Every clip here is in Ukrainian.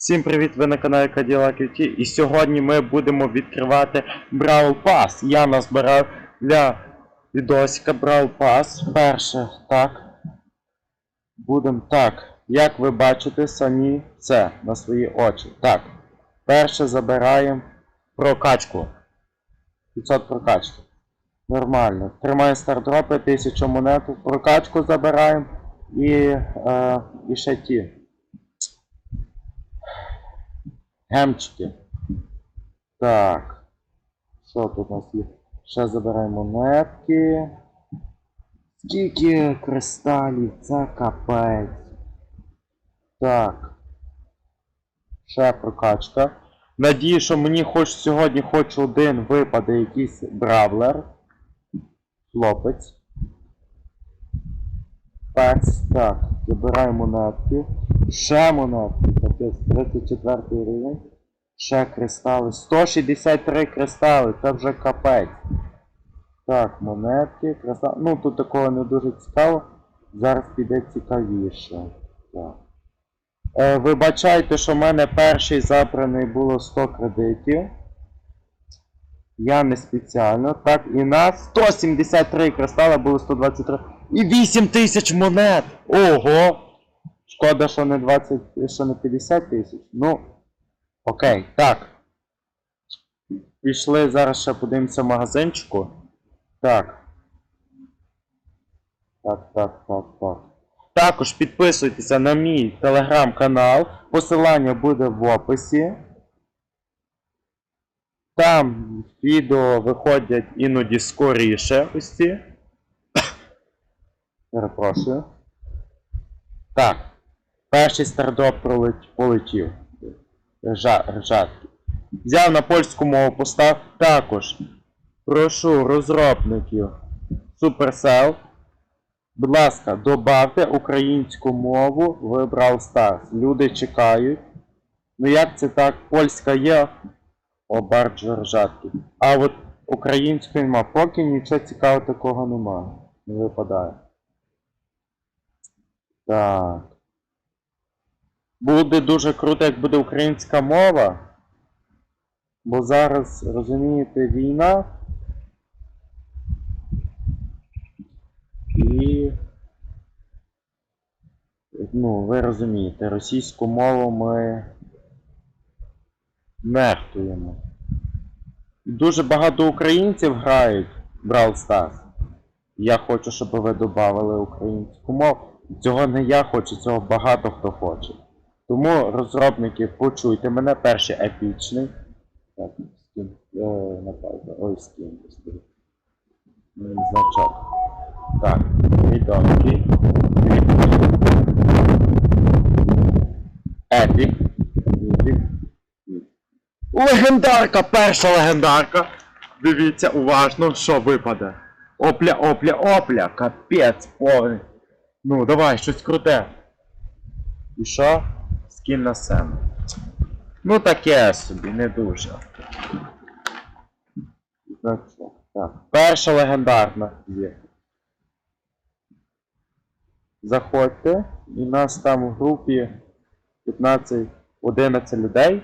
Всім привіт! Ви на каналі Cadillac UT і сьогодні ми будемо відкривати Brawl Pass. Я назбирав для відосика Brawl Pass. Перше, так. Будемо так. Як ви бачите самі це на свої очі. Так. Перше забираємо прокачку. 500 прокачки. Нормально. Тримаємо стардропи, 1000 монет. Прокачку забираємо і, е, і ще ті. Гемчики. Так. Що тут у нас є? Ще забираємо монетки. Скільки кристалів, це капець. Так. Ще прокачка. Надію, що мені хоч сьогодні хоч один випаде якийсь бравлер. Хлопець. Пец. Так, забираємо монетки. Ще монетки. Капець, 34 рівень. Ще кристали. 163 кристали, це вже капець. Так, монетки, кристали. Ну тут такого не дуже цікаво. Зараз піде цікавіше. Так. Е, вибачайте, що в мене перший забраний було 100 кредитів. Я не спеціально. Так, і на 173 кристали було 123. І 8 тисяч монет! Ого! Шкода, що не 20, що не 50 тисяч. Ну. Окей, так. Пішли, зараз ще подивимося в магазинчику. Так. Так, так, так, так. Також підписуйтеся на мій телеграм-канал. Посилання буде в описі. Там відео виходять іноді скоріше ось ці. Перепрошую. Так. Перший стардроп пролет- полетів. Ржа, ржатки. Взяв на польську мову, постав також. Прошу розробників Supercell. Будь ласка, добавте українську мову в Brawl Stars. Люди чекають. Ну як це так? Польська є. О, барджо ржатки. А от української нема. Поки нічого цікавого такого немає. Не випадає. Так. Буде дуже круто, як буде українська мова. Бо зараз, розумієте, війна. І. Ну, ви розумієте, російську мову ми нехтуємо. Дуже багато українців грають в Brawl Stars. Я хочу, щоб ви додавали українську мову. Цього не я хочу, цього багато хто хоче. Тому розробники, почуйте мене, перший епічний. Так, скін. Е, напевно. Ой, скін. господи. Значок. Так, відомий. Епік. Легендарка! Перша легендарка! Дивіться уважно, що випаде. Опля, опля, опля! Капець повний. Ну, давай, щось круте. І що? Скін на сцену. Ну таке собі, не дуже. Так. Перша легендарна є. Заходьте, і нас там в групі 15-11 людей.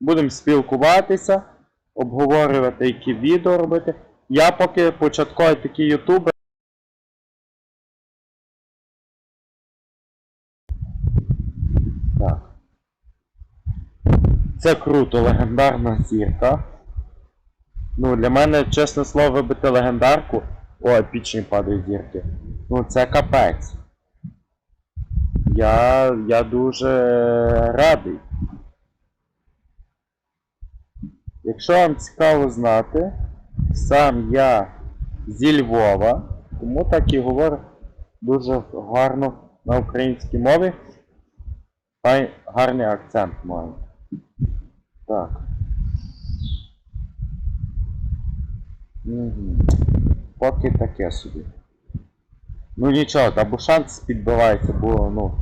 Будемо спілкуватися, обговорювати, які відео робити. Я поки початковий такий ютубер. Так. Це круто, легендарна зірка. Ну, для мене, чесне слово, вибити легендарку. О, епічні падають зірки. Ну, це капець. Я. я дуже радий. Якщо вам цікаво знати, сам я зі Львова, тому так і говорю дуже гарно на українській мові. Фай- гарний акцент маю. Так. Угу. Поки таке собі. Ну нічого, або шанс підбивається, бо ну.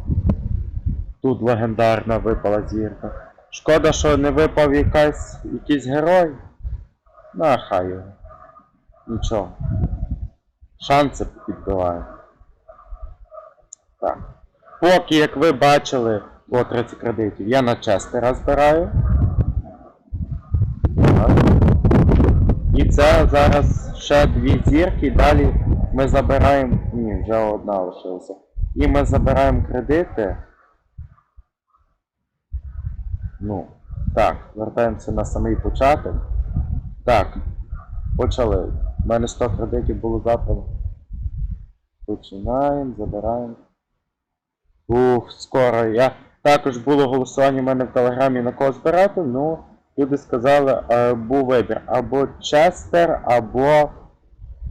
Тут легендарна випала зірка. Шкода, що не випав якась, якийсь герой. На хай його. Нічого. Шанси підбиває. Так. Поки, як ви бачили, О, 30 кредитів. Я на Честера збираю. І це зараз ще дві зірки, далі ми забираємо. Ні, вже одна лишилася. І ми забираємо кредити. Ну, так, вертаємося на самий початок. Так, почали. У мене 100 кредитів було завтра. Починаємо, забираємо. Ух, скоро. Я також було голосування в мене в телеграмі на кого збирати, ну, люди сказали, е, був вибір або Честер, або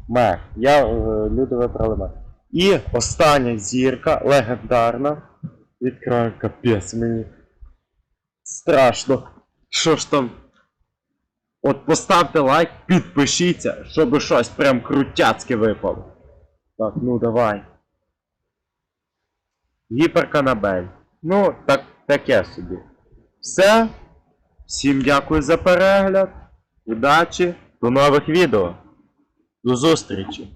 Мер. Я, е, люди вибрали Мер. І остання зірка, легендарна. Відкриваю капець мені. Страшно. Що ж там? От поставте лайк, підпишіться, щоб щось прям крутяцьке випало. Так, ну давай. Гіперканабель. Ну, так, таке собі. Все. Всім дякую за перегляд. Удачі. До нових відео. До зустрічі.